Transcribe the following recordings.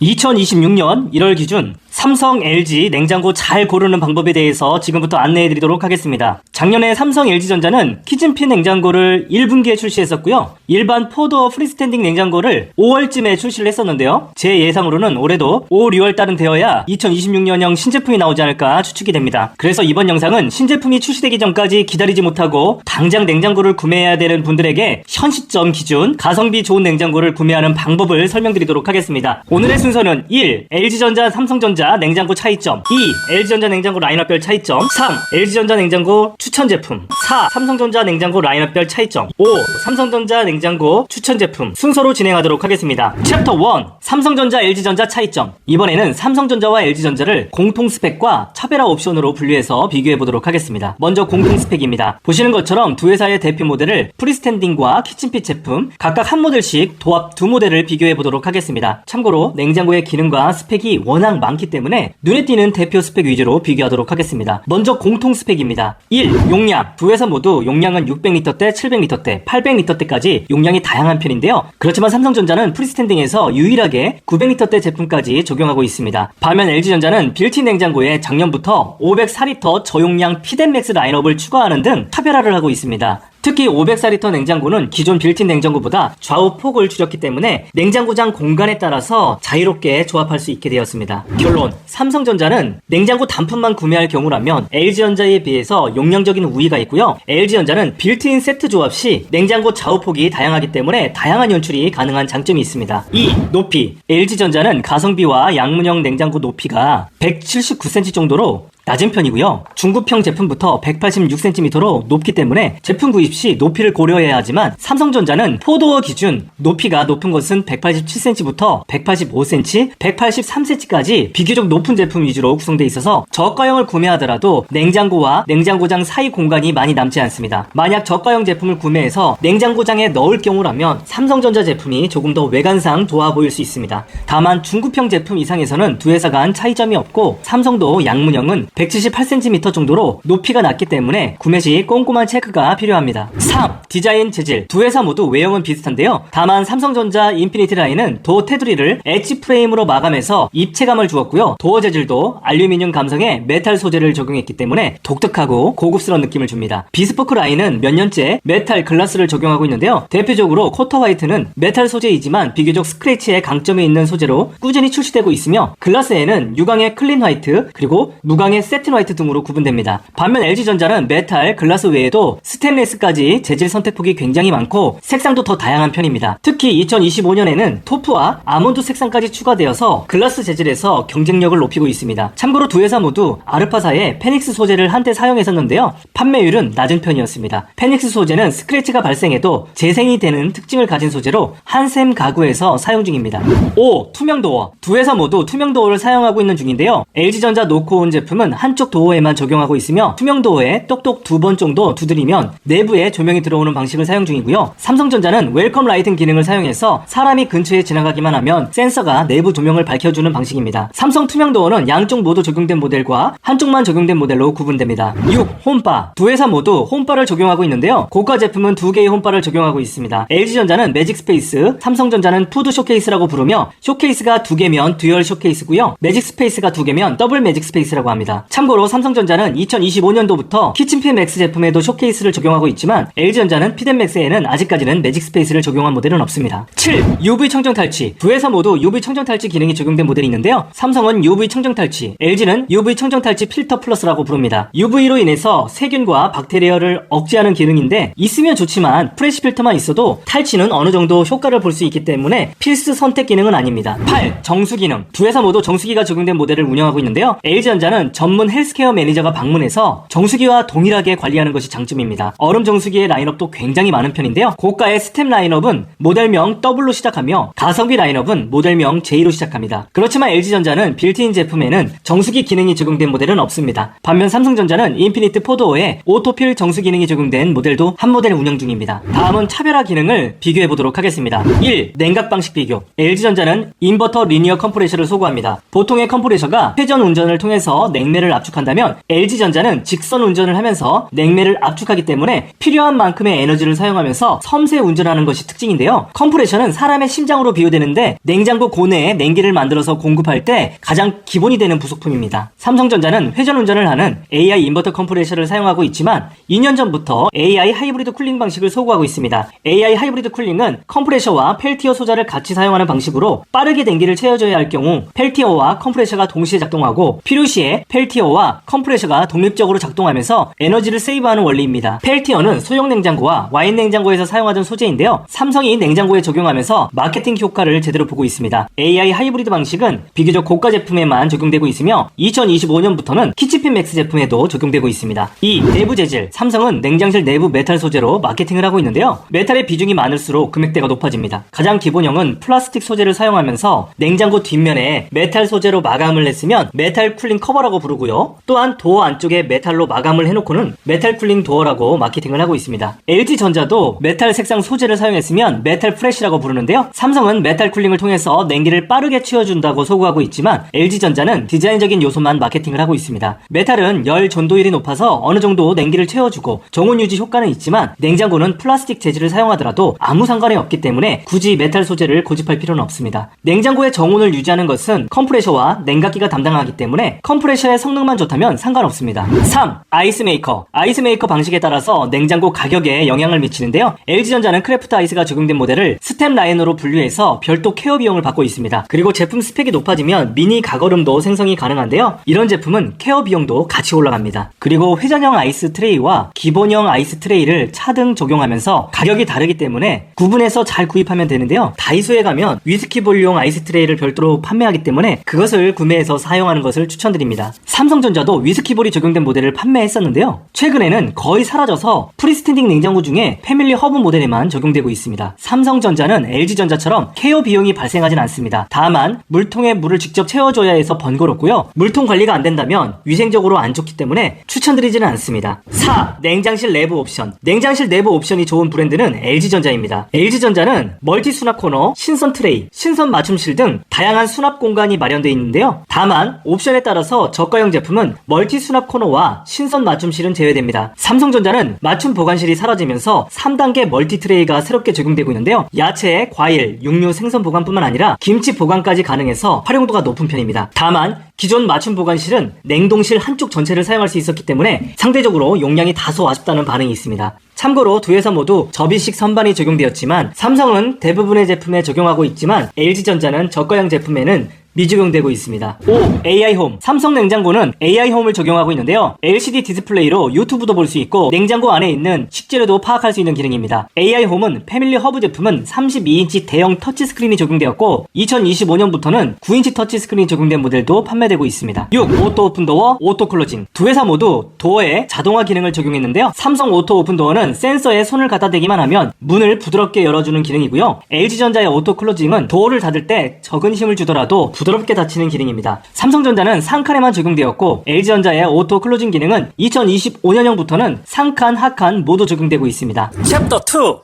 2026년 1월 기준 삼성, LG 냉장고 잘 고르는 방법에 대해서 지금부터 안내해 드리도록 하겠습니다. 작년에 삼성, LG전자는 키친핀 냉장고를 1분기에 출시했었고요. 일반 포도어 프리스탠딩 냉장고를 5월쯤에 출시를 했었는데요. 제 예상으로는 올해도 5, 6월 달은 되어야 2026년형 신제품이 나오지 않을까 추측이 됩니다. 그래서 이번 영상은 신제품이 출시되기 전까지 기다리지 못하고 당장 냉장고를 구매해야 되는 분들에게 현 시점 기준 가성비 좋은 냉장고를 구매하는 방법을 설명드리도록 하겠습니다. 오늘의 순서는 1. LG전자, 삼성전자 냉장고 차이점 2. LG전자 냉장고 라인업별 차이점 3. LG전자 냉장고 추천 제품 4. 삼성전자 냉장고 라인업별 차이점 5. 삼성전자 냉장고 추천 제품 순서로 진행하도록 하겠습니다. 챕터 1. 삼성전자, LG전자 차이점 이번에는 삼성전자와 LG전자를 공통 스펙과 차별화 옵션으로 분류해서 비교해 보도록 하겠습니다. 먼저 공통 스펙입니다. 보시는 것처럼 두 회사의 대표 모델을 프리스탠딩과 키친핏 제품 각각 한 모델씩 도합 두 모델을 비교해 보도록 하겠습니다. 참고로 냉 장고의 기능과 스펙이 워낙 많기 때문에 눈에 띄는 대표 스펙 위주로 비교하도록 하겠습니다. 먼저 공통 스펙입니다. 1. 용량. 두 회사 모두 용량은 600리터대, 700리터대, 800리터대까지 용량이 다양한 편인데요. 그렇지만 삼성전자는 프리스탠딩에서 유일하게 900리터대 제품까지 적용하고 있습니다. 반면 LG전자는 빌트인 냉장고에 작년부터 504리터 저용량 피덴맥스 라인업을 추가하는 등 차별화를 하고 있습니다. 특히 504리터 냉장고는 기존 빌트인 냉장고보다 좌우 폭을 줄였기 때문에 냉장고장 공간에 따라서 자유롭게 조합할 수 있게 되었습니다. 결론, 삼성전자는 냉장고 단품만 구매할 경우라면 LG전자에 비해서 용량적인 우위가 있고요. LG전자는 빌트인 세트 조합 시 냉장고 좌우 폭이 다양하기 때문에 다양한 연출이 가능한 장점이 있습니다. 2. 높이. LG전자는 가성비와 양문형 냉장고 높이가 179cm 정도로 낮은 편이고요. 중급형 제품부터 186cm로 높기 때문에 제품 구입 시 높이를 고려해야 하지만 삼성전자는 포도어 기준 높이가 높은 것은 187cm부터 185cm, 183cm까지 비교적 높은 제품 위주로 구성되어 있어서 저가형을 구매하더라도 냉장고와 냉장고장 사이 공간이 많이 남지 않습니다. 만약 저가형 제품을 구매해서 냉장고장에 넣을 경우라면 삼성전자 제품이 조금 더 외관상 좋아 보일 수 있습니다. 다만 중급형 제품 이상에서는 두 회사 간 차이점이 없고 삼성도 양문형은 178cm 정도로 높이가 낮기 때문에 구매 시 꼼꼼한 체크가 필요합니다. 3. 디자인 재질. 두 회사 모두 외형은 비슷한데요. 다만 삼성전자 인피니티 라인은 도어 테두리를 엣지 프레임으로 마감해서 입체감을 주었고요. 도어 재질도 알루미늄 감성의 메탈 소재를 적용했기 때문에 독특하고 고급스러운 느낌을 줍니다. 비스포크 라인은 몇 년째 메탈 글라스를 적용하고 있는데요. 대표적으로 코터 화이트는 메탈 소재이지만 비교적 스크래치에 강점이 있는 소재로 꾸준히 출시되고 있으며 글라스에는 유광의 클린 화이트 그리고 무광의 세틴 화이트 등으로 구분됩니다. 반면 LG전자는 메탈, 글라스 외에도 스테인레스까지 재질 선택폭이 굉장히 많고 색상도 더 다양한 편입니다. 특히 2025년에는 토프와 아몬드 색상까지 추가되어서 글라스 재질에서 경쟁력을 높이고 있습니다. 참고로 두 회사 모두 아르파사의 페닉스 소재를 한때 사용했었는데요. 판매율은 낮은 편이었습니다. 페닉스 소재는 스크래치가 발생해도 재생이 되는 특징을 가진 소재로 한샘 가구에서 사용 중입니다. 5. 투명 도어. 두 회사 모두 투명 도어를 사용하고 있는 중인데요. LG전자 노코온 제품은 한쪽 도어에만 적용하고 있으며 투명 도어에 똑똑 두 번 정도 두드리면 내부에 조명이 들어오는 방식을 사용 중이고요. 삼성전자는 웰컴 라이팅 기능을 사용해서 사람이 근처에 지나가기만 하면 센서가 내부 조명을 밝혀주는 방식입니다. 삼성 투명 도어는 양쪽 모두 적용된 모델과 한쪽만 적용된 모델로 구분됩니다. 6. 홈바. 두 회사 모두 홈바를 적용하고 있는데요. 고가 제품은 두 개의 홈바를 적용하고 있습니다. LG전자는 매직 스페이스, 삼성전자는 푸드 쇼케이스라고 부르며 쇼케이스가 두 개면 듀얼 쇼케이스고요. 매직 스페이스가 두 개면 더블 매직 스페이스라고 합니다. 참고로 삼성전자는 2025년도부터 키친핀 맥스 제품에도 쇼케이스를 적용하고 있지만 LG전자는 피덴 맥스에는 아직까지는 매직 스페이스를 적용한 모델은 없습니다. 7. UV 청정 탈취. 두 회사 모두 UV 청정 탈취 기능이 적용된 모델이 있는데요. 삼성은 UV 청정 탈취, LG는 UV 청정 탈취 필터 플러스라고 부릅니다. UV로 인해서 세균과 박테리아를 억제하는 기능인데 있으면 좋지만 프레시 필터만 있어도 탈취는 어느 정도 효과를 볼 수 있기 때문에 필수 선택 기능은 아닙니다. 8. 정수 기능. 두 회사 모두 정수기가 적용된 모델을 운영하고 있는데요. LG전자는 전문 헬스케어 매니저가 방문해서 정수기와 동일하게 관리하는 것이 장점입니다. 얼음 정수기의 라인업도 굉장히 많은 편인데요. 고가의 스템 라인업은 모델명 W로 시작하며 가성비 라인업은 모델명 J로 시작합니다. 그렇지만 LG전자는 빌트인 제품에는 정수기 기능이 적용된 모델은 없습니다. 반면 삼성전자는 인피니트 포도어에 오토필 정수 기능이 적용된 모델도 한 모델 운영 중입니다. 다음은 차별화 기능을 비교해 보도록 하겠습니다. 1. 냉각 방식 비교. LG전자는 인버터 리니어 컴프레셔를 소구합니다. 보통의 컴프레셔가 회전 운전을 통해서 냉매를 냉매를 압축한다면 LG전자는 직선 운전을 하면서 냉매를 압축하기 때문에 필요한 만큼의 에너지를 사용하면서 섬세 운전하는 것이 특징인데요. 컴프레셔는 사람의 심장으로 비유되는데 냉장고 고내에 냉기를 만들어서 공급할 때 가장 기본이 되는 부속품입니다. 삼성전자는 회전 운전을 하는 AI 인버터 컴프레셔를 사용하고 있지만 2년 전부터 AI 하이브리드 쿨링 방식을 소구하고 있습니다. AI 하이브리드 쿨링은 컴프레셔와 펠티어 소자를 같이 사용하는 방식으로 빠르게 냉기를 채워줘야 할 경우 펠티어와 컴프레셔가 동시에 작동하고 필요시에 펠티어 와 컴프레셔가 독립적으로 작동하면서 에너지를 세이브하는 원리입니다. 펠티어는 소형 냉장고와 와인 냉장고에서 사용하던 소재인데요. 삼성이 냉장고에 적용하면서 마케팅 효과를 제대로 보고 있습니다. AI 하이브리드 방식은 비교적 고가 제품에만 적용되고 있으며 2025년부터는 키치핀 맥스 제품에도 적용되고 있습니다. 이 내부 재질, 삼성은 냉장실 내부 메탈 소재로 마케팅을 하고 있는데요. 메탈의 비중이 많을수록 금액대가 높아집니다. 가장 기본형은 플라스틱 소재를 사용하면서 냉장고 뒷면에 메탈 소재로 마감을 했으면 메탈 쿨링 커버라고 부르고 요. 또한 도어 안쪽에 메탈로 마감을 해놓고는 메탈 쿨링 도어라고 마케팅을 하고 있습니다. LG전자도 메탈 색상 소재를 사용했으면 메탈 프레시라고 부르는데요. 삼성은 메탈 쿨링을 통해서 냉기를 빠르게 채워준다고 소구하고 있지만 LG전자는 디자인적인 요소만 마케팅을 하고 있습니다. 메탈은 열 전도율이 높아서 어느 정도 냉기를 채워주고 정온 유지 효과는 있지만 냉장고는 플라스틱 재질을 사용하더라도 아무 상관이 없기 때문에 굳이 메탈 소재를 고집할 필요는 없습니다. 냉장고의 정온을 유지하는 것은 컴프레셔와 냉각기가 담당하기 때문에 컴프레셔의 성능만 좋다면 상관없습니다. 3. 아이스메이커. 아이스메이커 방식에 따라서 냉장고 가격에 영향을 미치는데요. LG전자는 크래프트 아이스가 적용된 모델을 스템 라인으로 분류해서 별도 케어 비용을 받고 있습니다. 그리고 제품 스펙이 높아지면 미니 가거름도 생성이 가능한데요. 이런 제품은 케어 비용도 같이 올라갑니다. 그리고 회전형 아이스 트레이와 기본형 아이스 트레이를 차등 적용하면서 가격이 다르기 때문에 구분해서 잘 구입하면 되는데요. 다이소에 가면 위스키 볼용 아이스 트레이를 별도로 판매하기 때문에 그것을 구매해서 사용하는 것을 추천드립니다. 삼성전자도 위스키볼이 적용된 모델을 판매했었는데요. 최근에는 거의 사라져서 프리스탠딩 냉장고 중에 패밀리 허브 모델에만 적용되고 있습니다. 삼성전자는 LG전자처럼 케어 비용이 발생하진 않습니다. 다만 물통에 물을 직접 채워줘야 해서 번거롭고요. 물통 관리가 안 된다면 위생적으로 안 좋기 때문에 추천드리지는 않습니다. 4. 냉장실 내부 옵션. 냉장실 내부 옵션이 좋은 브랜드는 LG전자입니다. LG전자는 멀티 수납 코너, 신선 트레이, 신선 맞춤실 등 다양한 수납 공간이 마련되어 있는데요. 다만 옵션에 따라서 저가형 제품은 멀티 수납 코너와 신선 맞춤실은 제외됩니다. 삼성전자는 맞춤 보관실이 사라지면서 3단계 멀티 트레이가 새롭게 적용되고 있는데요. 야채, 과일, 육류 생선 보관뿐만 아니라 김치 보관까지 가능해서 활용도가 높은 편입니다. 다만 기존 맞춤 보관실은 냉동실 한쪽 전체를 사용할 수 있었기 때문에 상대적으로 용량이 다소 아쉽다는 반응이 있습니다. 참고로 두 회사 모두 접이식 선반이 적용되었지만 삼성은 대부분의 제품에 적용하고 있지만 LG전자는 저가형 제품에는 미적용되고 있습니다. 5. AI 홈. 삼성 냉장고는 AI 홈을 적용하고 있는데요. LCD 디스플레이로 유튜브도 볼 수 있고 냉장고 안에 있는 식재료도 파악할 수 있는 기능입니다. AI 홈은 패밀리 허브 제품은 32인치 대형 터치 스크린이 적용되었고 2025년부터는 9인치 터치 스크린이 적용된 모델도 판매되고 있습니다. 6. 오토 오픈 도어, 오토 클로징. 두 회사 모두 도어에 자동화 기능을 적용했는데요. 삼성 오토 오픈 도어는 센서에 손을 갖다 대기만 하면 문을 부드럽게 열어주는 기능이고요. LG전자의 오토 클로징은 도어를 닫을 때 적은 힘을 주더라도 부드럽게 닫히는 기능입니다. 삼성전자는 상칸에만 적용되었고 LG전자의 오토 클로징 기능은 2025년형부터는 상칸, 하칸 모두 적용되고 있습니다. 챕터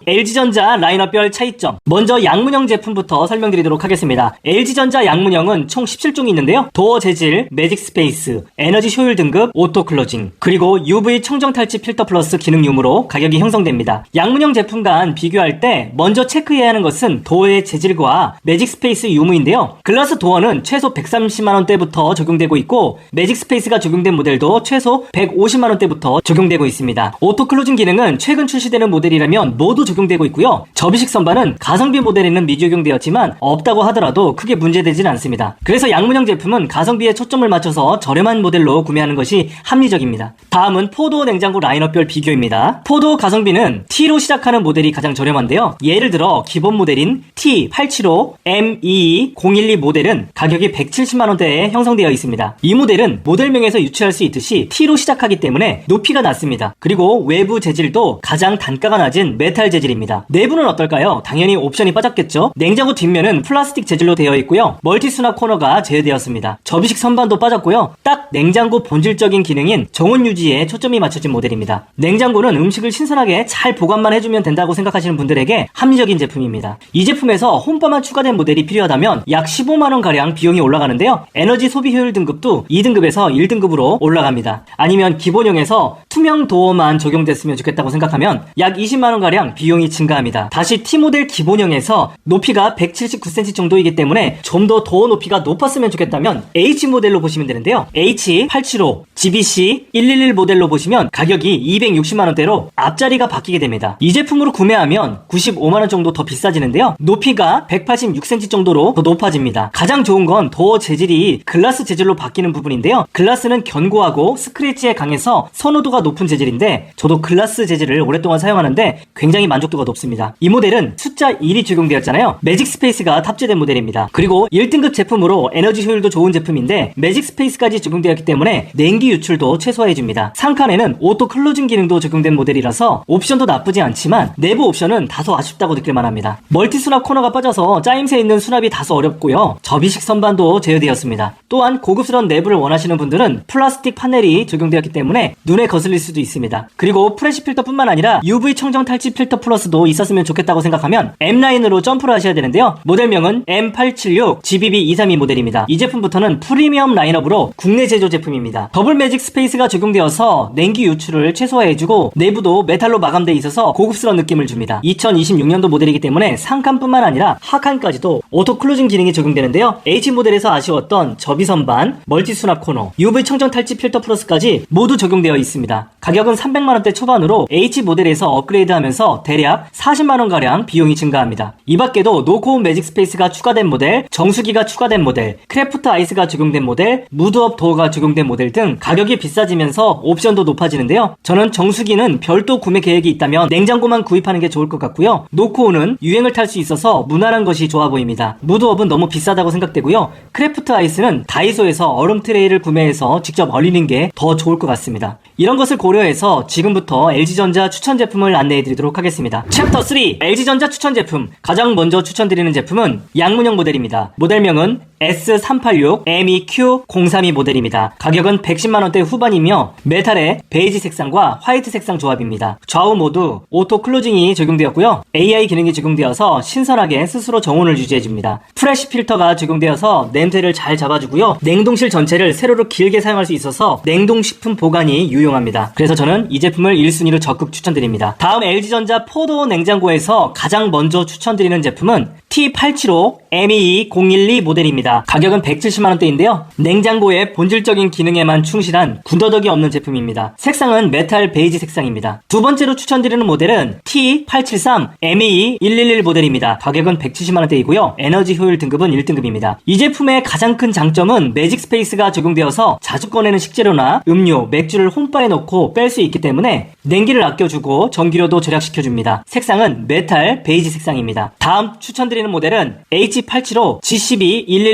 2 LG전자 라인업별 차이점 먼저 양문형 제품부터 설명드리도록 하겠습니다. LG전자 양문형은 총 17종이 있는데요. 도어 재질, 매직 스페이스, 에너지 효율 등급, 오토 클로징 그리고 UV 청정 탈취 필터 플러스 기능 유무로 가격이 형성됩니다. 양문형 제품 간 비교할 때 먼저 체크해야 하는 것은 도어의 재질과 매직 스페이스 유무인데요. 글라스 도어는 최소 130만원대부터 적용되고 있고 매직 스페이스가 적용된 모델도 최소 150만원대부터 적용되고 있습니다. 오토 클로징 기능은 최근 출시되는 모델이라면 모두 적용되고 있고요. 접이식 선반은 가성비 모델에는 미적용되었지만 없다고 하더라도 크게 문제되진 않습니다. 그래서 양문형 제품은 가성비에 초점을 맞춰서 저렴한 모델로 구매하는 것이 합리적입니다. 다음은 포도 냉장고 라인업별 비교입니다. 포도 가성비는 T로 시작하는 모델이 가장 저렴한데요. 예를 들어 기본 모델인 T875 M22 012 모델은 가격이 170만원대에 형성되어 있습니다. 이 모델은 모델명에서 유추할 수 있듯이 T로 시작하기 때문에 높이가 낮습니다. 그리고 외부 재질도 가장 단가가 낮은 메탈 재질입니다. 내부는 어떨까요? 당연히 옵션이 빠졌겠죠? 냉장고 뒷면은 플라스틱 재질로 되어 있고요. 멀티 수납 코너가 제외되었습니다. 접이식 선반도 빠졌고요. 딱 냉장고 본질적인 기능인 정온 유지에 초점이 맞춰진 모델입니다. 냉장고는 음식을 신선하게 잘 보관만 해주면 된다고 생각하시는 분들에게 합리적인 제품입니다. 이 제품에서 홈바만 추가된 모델이 필요하다면 약 15만원 가량 가량 비용이 올라가는데요. 에너지 소비 효율 등급도 2등급에서 1등급으로 올라갑니다. 아니면 기본형에서 투명 도어만 적용됐으면 좋겠다고 생각하면 약 20만 원 가량 비용이 증가합니다. 다시 T 모델 기본형에서 높이가 179cm 정도이기 때문에 좀 더 도어 높이가 높았으면 좋겠다면 H 모델로 보시면 되는데요. H875 GBC 111 모델로 보시면 가격이 260만 원대로 앞자리가 바뀌게 됩니다. 이 제품으로 구매하면 95만 원 정도 더 비싸지는데요. 높이가 186cm 정도로 더 높아집니다. 가장 좋은 건 도어 재질이 글라스 재질로 바뀌는 부분인데요. 글라스는 견고하고 스크래치에 강해서 선호도가 높은 재질인데 저도 글라스 재질을 오랫동안 사용하는데 굉장히 만족도가 높습니다. 이 모델은 숫자 1이 적용되었잖아요. 매직 스페이스가 탑재된 모델입니다. 그리고 1등급 제품으로 에너지 효율도 좋은 제품인데 매직 스페이스까지 적용되었기 때문에 냉기 유출도 최소화해줍니다. 상칸에는 오토 클로징 기능도 적용된 모델이라서 옵션도 나쁘지 않지만 내부 옵션은 다소 아쉽다고 느낄 만합니다. 멀티 수납 코너가 빠져서 짜임새 있는 수납이 다소 어렵고요. 접이식 선반도 제어되었습니다. 또한 고급스러운 내부를 원하시는 분들은 플라스틱 파넬이 적용되었기 때문에 눈에 거슬 릴 수도 있습니다. 그리고 프레시 필터뿐만 아니라 UV 청정 탈취 필터 플러스도 있었으면 좋겠다고 생각하면 M9으로 점프를 하셔야 되는데요. 모델명은 M876 GBB232 모델입니다. 이 제품부터는 프리미엄 라인업으로 국내 제조 제품입니다. 더블 매직 스페이스가 적용되어서 냉기 유출을 최소화해주고 내부도 메탈로 마감되어 있어서 고급스러운 느낌을 줍니다. 2026년도 모델이기 때문에 상칸뿐만 아니라 하칸까지도 오토 클로징 기능이 적용되는데요. H 모델에서 아쉬웠던 접이 선반, 멀티 수납 코너, UV 청정 탈취 필터 플러스까지 모두 적용되어 있습니다. 가격은 300만 원대 초반으로 H 모델에서 업그레이드하면서 대략 40만 원 가량 비용이 증가합니다. 이 밖에도 노코온 매직 스페이스가 추가된 모델, 정수기가 추가된 모델, 크래프트 아이스가 적용된 모델, 무드업 도어가 적용된 모델 등 가격이 비싸지면서 옵션도 높아지는데요. 저는 정수기는 별도 구매 계획이 있다면 냉장고만 구입하는 게 좋을 것 같고요. 노코온은 유행을 탈 수 있어서 무난한 것이 좋아 보입니다. 무드업은 너무 비싸다고 생각되고요. 크래프트 아이스는 다이소에서 얼음 트레이를 구매해서 직접 얼리는 게 더 좋을 것 같습니다. 이런 것을 고려해서 지금부터 LG전자 추천 제품을 안내해 드리도록 하겠습니다. 챕터 3 LG전자 추천 제품 가장 먼저 추천드리는 제품은 양문형 모델입니다. 모델명은 S386 MEQ032 모델입니다. 가격은 110만원대 후반이며 메탈의 베이지 색상과 화이트 색상 조합입니다. 좌우 모두 오토 클로징이 적용되었고요. AI 기능이 적용되어서 신선하게 스스로 정온을 유지해줍니다. 프레시 필터가 적용되어서 냄새를 잘 잡아주고요. 냉동실 전체를 세로로 길게 사용할 수 있어서 냉동식품 보관이 유용합니다. 그래서 저는 이 제품을 1순위로 적극 추천드립니다. 다음 LG전자 포도 냉장고에서 가장 먼저 추천드리는 제품은 T875 MEE012 모델입니다. 가격은 170만원대인데요. 냉장고의 본질적인 기능에만 충실한 군더더기 없는 제품입니다. 색상은 메탈 베이지 색상입니다. 두 번째로 추천드리는 모델은 T873 MEE111 모델입니다. 가격은 170만원대이고요. 에너지 효율 등급은 1등급입니다. 이 제품의 가장 큰 장점은 매직 스페이스가 적용되어서 자주 꺼내는 식재료나 음료, 맥주를 홈바에 넣고 뺄 수 있기 때문에 냉기를 아껴주고 전기료도 절약시켜줍니다. 색상은 메탈 베이지 색상입니다. 다음 추천드리는 모델은 H875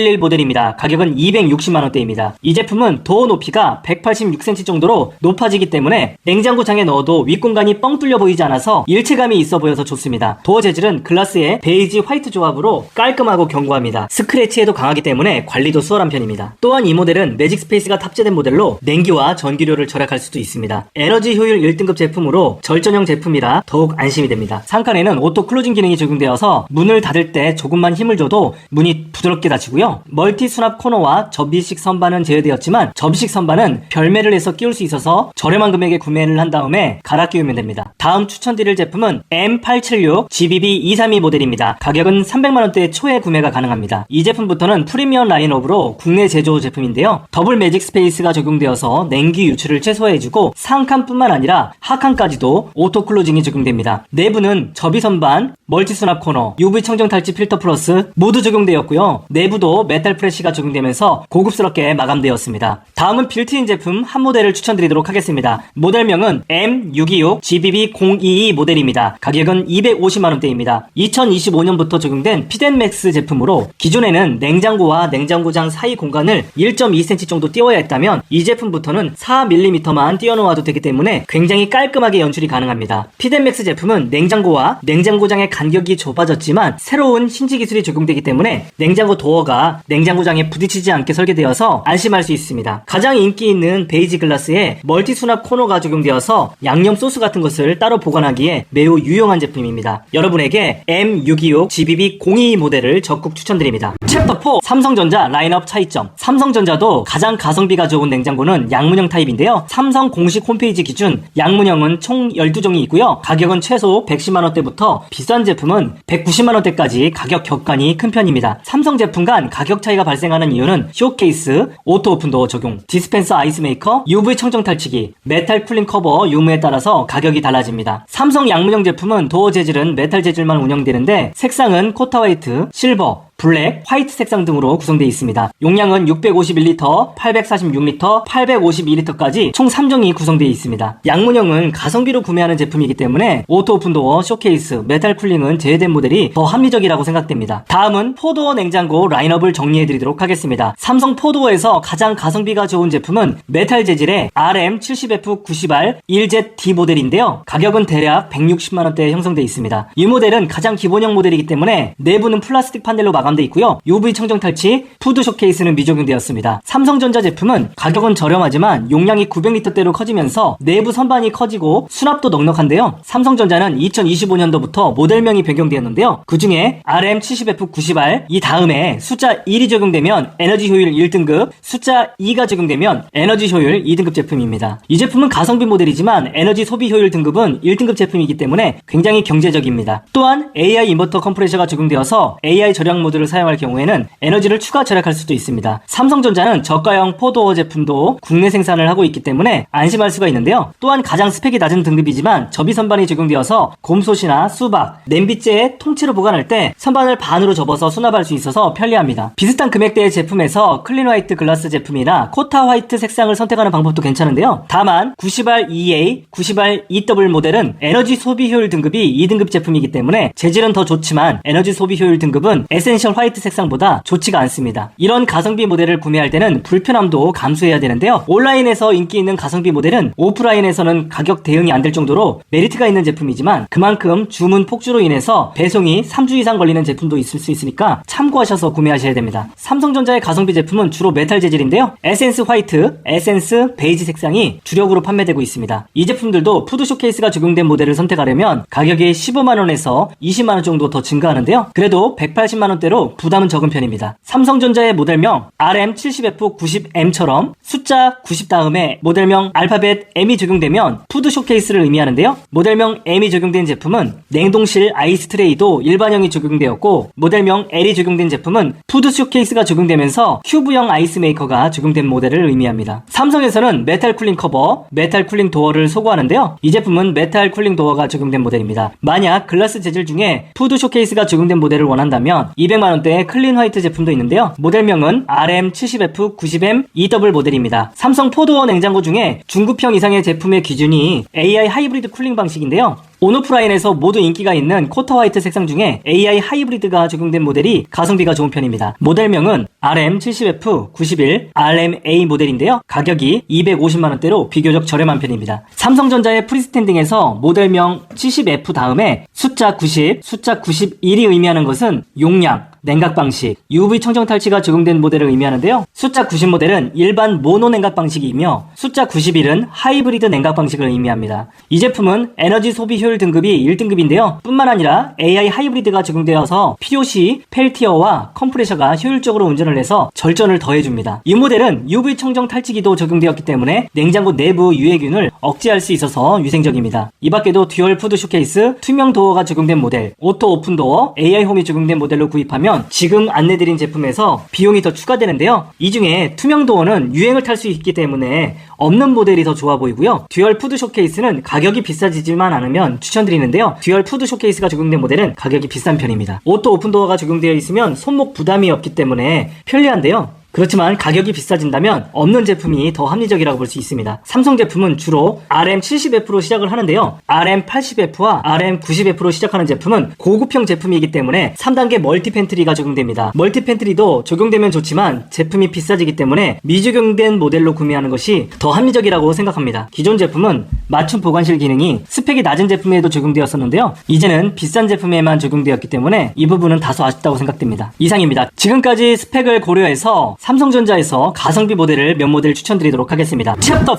GCB111 모델입니다. 가격은 260만원대입니다. 이 제품은 도어 높이가 186cm 정도로 높아지기 때문에 냉장고 장에 넣어도 윗공간이 뻥 뚫려 보이지 않아서 일체감이 있어 보여서 좋습니다. 도어 재질은 글라스의 베이지 화이트 조합으로 깔끔하고 견고합니다. 스크래치에도 강하기 때문에 관리도 수월한 편입니다. 또한 이 모델은 매직 스페이스가 탑재된 모델로 냉기와 전기료를 절약할 수도 있습니다. 에너지 효율 1등급 제품으로 절전형 제품이라 더욱 안심이 됩니다. 상칸에는 오토 클로징 기능이 적용되어서 문을 닫을 때 조금만 힘을 줘도 문이 부드럽게 닫히고요. 멀티 수납 코너와 접이식 선반은 제외되었지만 접이식 선반은 별매를 해서 끼울 수 있어서 저렴한 금액에 구매를 한 다음에 갈아 끼우면 됩니다. 다음 추천드릴 제품은 M876 GBB232 모델입니다. 가격은 300만원대 초에 구매가 가능합니다. 이 제품부터는 프리미엄 라인업으로 국내 제조 제품인데요. 더블 매직 스페이스가 적용되어서 냉기 유출을 최소화해주고 상칸뿐만 아니라 하칸까지도 오토 클로징이 적용됩니다. 내부는 접이 선반, 멀티 수납 코너, UV 청정 탈취 필터 플러스 모두 적용되었고요. 내부도 메탈 프레시가 적용되면서 고급스럽게 마감되었습니다. 다음은 빌트인 제품 한 모델을 추천드리도록 하겠습니다. 모델명은 M626 GBB022 모델입니다. 가격은 250만원대입니다. 2025년부터 적용된 피덴맥스 제품으로 기존에는 냉장고와 냉장고장 사이 공간을 1.2cm 정도 띄워야 했다면 이 제품부터는 4mm만 띄워놓아도 되기 때문에 굉장히 깔끔하게 연출이 가능합니다. 피덴맥스 제품은 냉장고와 냉장고장의 간격이 좁아졌지만 새로운 신지 기술이 적용되기 때문에 냉장고 도어가 냉장고장에 부딪히지 않게 설계되어서 안심할 수 있습니다. 가장 인기 있는 베이지 글라스에 멀티 수납 코너가 적용되어서 양념 소스 같은 것을 따로 보관하기에 매우 유용한 제품입니다. 여러분에게 M626 GBB02 모델을 적극 추천드립니다. 챕터 4 삼성전자 라인업 차이점 삼성전자도 가장 가성비가 좋은 냉장고는 양문형 타입인데요. 삼성 공식 홈페이지 기준 양문형은 총 12종이 있고요. 가격은 최소 110만원대부터 비싼 제품은 190만원대까지 가격 격간이 큰 편입니다. 삼성 제품 간 가격 차이가 발생하는 이유는 쇼케이스, 오토 오픈도어 적용, 디스펜서 아이스메이커, UV 청정 탈취기, 메탈 쿨링 커버 유무에 따라서 가격이 달라집니다. 삼성 양문형 제품은 도어 재질은 메탈 재질만 운영되는데 색상은 코타 화이트, 실버, 블랙, 화이트 색상 등으로 구성되어 있습니다. 용량은 651리터, 846리터, 852리터까지 총 3종이 구성되어 있습니다. 양문형은 가성비로 구매하는 제품이기 때문에 오토 오픈도어, 쇼케이스, 메탈 쿨링은 제외된 모델이 더 합리적이라고 생각됩니다. 다음은 포도어 냉장고 라인업을 정리해드리도록 하겠습니다. 삼성 포도어에서 가장 가성비가 좋은 제품은 메탈 재질의 RM70F90R 1ZD 모델인데요. 가격은 대략 160만원대에 형성되어 있습니다. 이 모델은 가장 기본형 모델이기 때문에 내부는 플라스틱 판넬로 마감되어 있고요. UV 청정 탈취, 푸드 쇼케이스는 미적용되었습니다. 삼성전자 제품은 가격은 저렴하지만 용량이 900리터대로 커지면서 내부 선반이 커지고 수납도 넉넉한데요. 삼성전자는 2025년도부터 모델명이 변경되었는데요. 그 중에 RM70F90R 이 다음에 숫자 1이 적용되면 에너지 효율 1등급, 숫자 2가 적용되면 에너지 효율 2등급 제품입니다. 이 제품은 가성비 모델이지만 에너지 소비 효율 등급은 1등급 제품이기 때문에 굉장히 경제적입니다. 또한 AI 인버터 컴프레셔가 적용되어서 AI 절약 모드 를 사용할 경우에는 에너지를 추가 절약할 수도 있습니다. 삼성전자는 저가형 포도어 제품도 국내 생산을 하고 있기 때문에 안심할 수가 있는데요. 또한 가장 스펙이 낮은 등급이지만 접이 선반이 적용되어서 곰솥이나 수박, 냄비째에 통째로 보관할 때 선반을 반으로 접어서 수납할 수 있어서 편리합니다. 비슷한 금액대의 제품에서 클린 화이트 글라스 제품이나 코타 화이트 색상을 선택하는 방법도 괜찮은데요. 다만 90R EA, 90R EW 모델은 에너지 소비 효율 등급이 2등급 제품이기 때문에 재질은 더 좋지만 에너지 소비 효율 등급은 에센셜 화이트 색상보다 좋지가 않습니다. 이런 가성비 모델을 구매할 때는 불편함도 감수해야 되는데요. 온라인에서 인기 있는 가성비 모델은 오프라인에서는 가격 대응이 안 될 정도로 메리트가 있는 제품이지만 그만큼 주문 폭주로 인해서 배송이 3주 이상 걸리는 제품도 있을 수 있으니까 참고하셔서 구매하셔야 됩니다. 삼성전자의 가성비 제품은 주로 메탈 재질인데요. 에센스 화이트, 에센스 베이지 색상이 주력으로 판매되고 있습니다. 이 제품들도 푸드 쇼케이스가 적용된 모델을 선택하려면 가격이 15만원에서 20만원 정도 더 증가하는데요. 그래도 180만원대로 부담은 적은 편입니다. 삼성전자의 모델명 RM70F90M처럼 숫자 90 다음에 모델명 알파벳 M이 적용되면 푸드 쇼케이스를 의미하는데요. 모델명 M이 적용된 제품은 냉동실 아이스 트레이도 일반형이 적용되었고 모델명 L이 적용된 제품은 푸드 쇼케이스가 적용되면서 큐브형 아이스 메이커가 적용된 모델을 의미합니다. 삼성에서는 메탈 쿨링 커버, 메탈 쿨링 도어를 소구하는데요. 이 제품은 메탈 쿨링 도어가 적용된 모델입니다. 만약 글라스 재질 중에 푸드 쇼케이스가 적용된 모델을 원한다면 200만 원대의 클린 화이트 제품도 있는데요. 모델명은 RM70F90M EW 모델입니다. 삼성 포도어 냉장고 중에 중급형 이상의 제품의 기준이 AI 하이브리드 쿨링 방식인데요. 온오프라인에서 모두 인기가 있는 코타 화이트 색상 중에 AI 하이브리드가 적용된 모델이 가성비가 좋은 편입니다. 모델명은 RM70F91 RMA 모델인데요. 가격이 250만원대로 비교적 저렴한 편입니다. 삼성전자의 프리스탠딩에서 모델명 70F 다음에 숫자 90, 숫자 91이 의미하는 것은 용량, 냉각 방식, UV 청정 탈취가 적용된 모델을 의미하는데요. 숫자 90 모델은 일반 모노 냉각 방식이며 숫자 91은 하이브리드 냉각 방식을 의미합니다. 이 제품은 에너지 소비 효율 등급이 1등급인데요. 뿐만 아니라 AI 하이브리드가 적용되어서 필요시 펠티어와 컴프레셔가 효율적으로 운전을 해서 절전을 더해줍니다. 이 모델은 UV 청정 탈취기도 적용되었기 때문에 냉장고 내부 유해균을 억제할 수 있어서 위생적입니다. 이 밖에도 듀얼 푸드 쇼케이스, 투명 도어가 적용된 모델, 오토 오픈 도어, AI 홈이 적용된 모델로 구입하면 지금 안내드린 제품에서 비용이 더 추가되는데요. 이 중에 투명 도어는 유행을 탈 수 있기 때문에 없는 모델이 더 좋아 보이고요. 듀얼 푸드 쇼케이스는 가격이 비싸지지만 않으면 추천드리는데요. 듀얼 푸드 쇼케이스가 적용된 모델은 가격이 비싼 편입니다. 오토 오픈 도어가 적용되어 있으면 손목 부담이 없기 때문에 편리한데요. 그렇지만 가격이 비싸진다면 없는 제품이 더 합리적이라고 볼 수 있습니다. 삼성 제품은 주로 RM70F로 시작을 하는데요. RM80F와 RM90F로 시작하는 제품은 고급형 제품이기 때문에 3단계 멀티 팬트리가 적용됩니다. 멀티 팬트리도 적용되면 좋지만 제품이 비싸지기 때문에 미적용된 모델로 구매하는 것이 더 합리적이라고 생각합니다. 기존 제품은 맞춤 보관실 기능이 스펙이 낮은 제품에도 적용되었었는데요. 이제는 비싼 제품에만 적용되었기 때문에 이 부분은 다소 아쉽다고 생각됩니다. 이상입니다. 지금까지 스펙을 고려해서 삼성전자에서 가성비 모델을 몇 모델 추천드리도록 하겠습니다. 챕터 5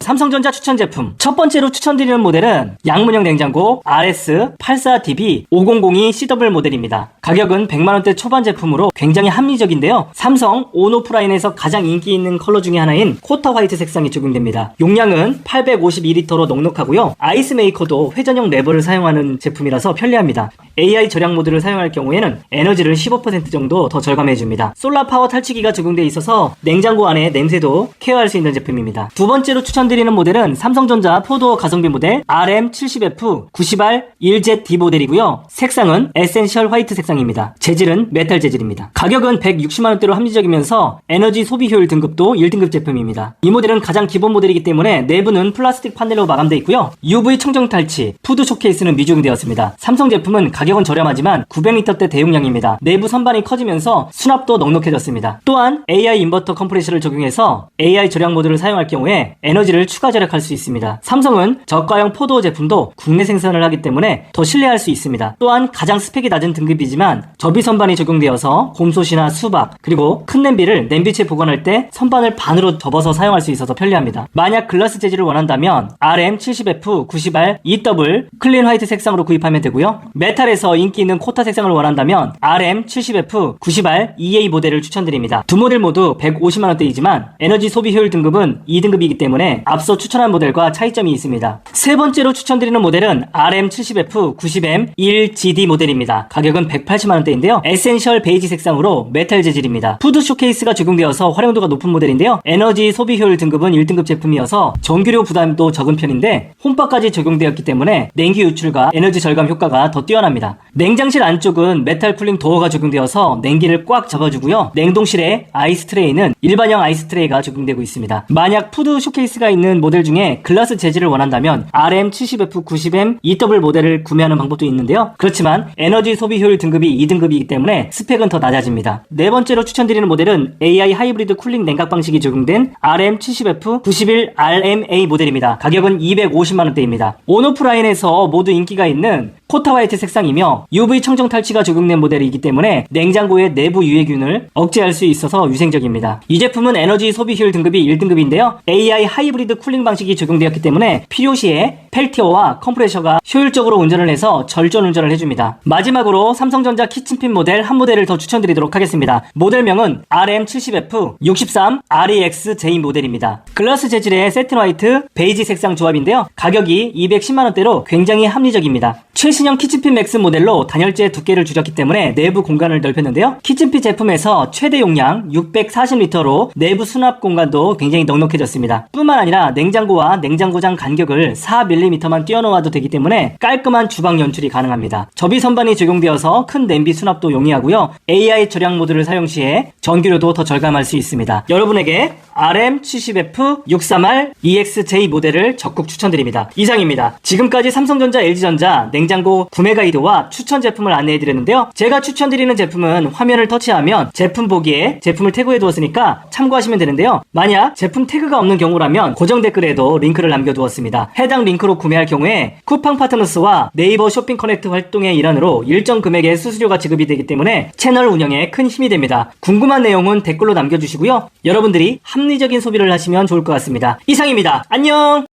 삼성전자 추천 제품 첫 번째로 추천드리는 모델은 양문형 냉장고 RS84DB 5002 CW 모델입니다. 가격은 100만원대 초반 제품으로 굉장히 합리적인데요. 삼성 온오프라인에서 가장 인기 있는 컬러 중에 하나인 코타 화이트 색상이 적용됩니다. 용량은 852리터로 넉넉하고요. 아이스 메이커도 회전형 레버를 사용하는 제품이라서 편리합니다. AI 절약 모드를 사용할 경우에는 에너지를 15% 정도 더 절감해줍니다. 솔라 파워 탈취기가 적용되어 있어서 냉장고 안에 냄새도 케어할 수 있는 제품입니다. 두 번째로 추천드리는 모델은 삼성전자 포도어 가성비 모델 RM70F 90R 1ZD 모델이고요. 색상은 에센셜 화이트 색상 입니다. 재질은 메탈 재질입니다. 가격은 160만원대로 합리적이면서 에너지 소비 효율 등급도 1등급 제품입니다. 이 모델은 가장 기본 모델이기 때문에 내부는 플라스틱 판넬로 마감되어 있고요. UV 청정 탈취, 푸드 쇼케이스는 미적용되었습니다. 삼성 제품은 가격은 저렴하지만 900리터대 대용량입니다. 내부 선반이 커지면서 수납도 넉넉해졌습니다. 또한 AI 인버터 컴프레셔를 적용해서 AI 절약 모드를 사용할 경우에 에너지를 추가 절약할 수 있습니다. 삼성은 저가형 포도 제품도 국내 생산을 하기 때문에 더 신뢰할 수 있습니다. 또한 가장 스펙이 낮은 등급이지만 접이 선반이 적용되어서 곰솥이나 수박 그리고 큰 냄비를 냄비채 보관할 때 선반을 반으로 접어서 사용할 수 있어서 편리합니다. 만약 글라스 재질을 원한다면 RM70F 90R EW 클린 화이트 색상으로 구입하면 되고요. 메탈에서 인기 있는 코타 색상을 원한다면 RM70F 90R EA 모델을 추천드립니다. 두 모델 모두 150만원대이지만 에너지 소비 효율 등급은 2등급이기 때문에 앞서 추천한 모델과 차이점이 있습니다. 세 번째로 추천드리는 모델은 RM70F 90M 1GD 모델입니다. 가격은 180 만원대인데요. 에센셜 베이지 색상으로 메탈 재질입니다. 푸드 쇼케이스가 적용되어서 활용도가 높은 모델인데요. 에너지 소비 효율 등급은 1등급 제품이어서 전기료 부담도 적은 편인데 홈파까지 적용되었기 때문에 냉기 유출과 에너지 절감 효과가 더 뛰어납니다. 냉장실 안쪽은 메탈 쿨링 도어가 적용되어서 냉기를 꽉 잡아주고요. 냉동실에 아이스 트레이는 일반형 아이스 트레이가 적용되고 있습니다. 만약 푸드 쇼케이스가 있는 모델 중에 글라스 재질을 원한다면 RM70F 90M EW 모델을 구매하는 방법도 있는데요. 그렇지만 에너지 소비 효율 등급 이 2등급이기 때문에 스펙은 더 낮아집니다. 네 번째로 추천드리는 모델은 AI 하이브리드 쿨링 냉각 방식이 적용된 RM70F 91RMA 모델입니다. 가격은 250만원대입니다. 온오프라인에서 모두 인기가 있는 코타 화이트 색상이며 UV 청정 탈취가 적용된 모델이기 때문에 냉장고의 내부 유해균을 억제할 수 있어서 위생적입니다. 이 제품은 에너지 소비 효율 등급이 1등급인데요. AI 하이브리드 쿨링 방식이 적용되었기 때문에 필요 시에 펠티어와 컴프레셔가 효율적으로 운전을 해서 절전 운전을 해줍니다. 마지막으로 삼성전자 키친핀 모델 한 모델을 더 추천드리도록 하겠습니다. 모델명은 RM70F 63 REXJ 모델입니다. 글라스 재질의 세틴 화이트, 베이지 색상 조합인데요. 가격이 210만원대로 굉장히 합리적입니다. 최신 형 키친핀 맥스 모델로 단열재 두께를 줄였기 때문에 내부 공간을 넓혔는데요. 키친핀 제품에서 최대 용량 640리터로 내부 수납 공간도 굉장히 넉넉해졌습니다. 뿐만 아니라 냉장고와 냉장고장 간격을 4mm만 띄워놓아도 되기 때문에 깔끔한 주방 연출이 가능합니다. 접이 선반이 적용되어서 큰 냄비 수납도 용이하고요. AI 절약 모드를 사용 시에 전기료도 더 절감할 수 있습니다. 여러분에게 RM70F 63R EXJ 모델을 적극 추천드립니다. 이상입니다. 지금까지 삼성전자, LG전자 냉장 고 구매 가이드와 추천 제품을 안내해 드렸는데요. 제가 추천드리는 제품은 화면을 터치하면 제품 보기에 제품을 태그해 두었으니까 참고하시면 되는데요. 만약 제품 태그가 없는 경우라면 고정 댓글에도 링크를 남겨 두었습니다. 해당 링크로 구매할 경우에 쿠팡 파트너스와 네이버 쇼핑 커넥트 활동의 일환으로 일정 금액의 수수료가 지급이 되기 때문에 채널 운영에 큰 힘이 됩니다. 궁금한 내용은 댓글로 남겨주시고요. 여러분들이 합리적인 소비를 하시면 좋을 것 같습니다. 이상입니다. 안녕!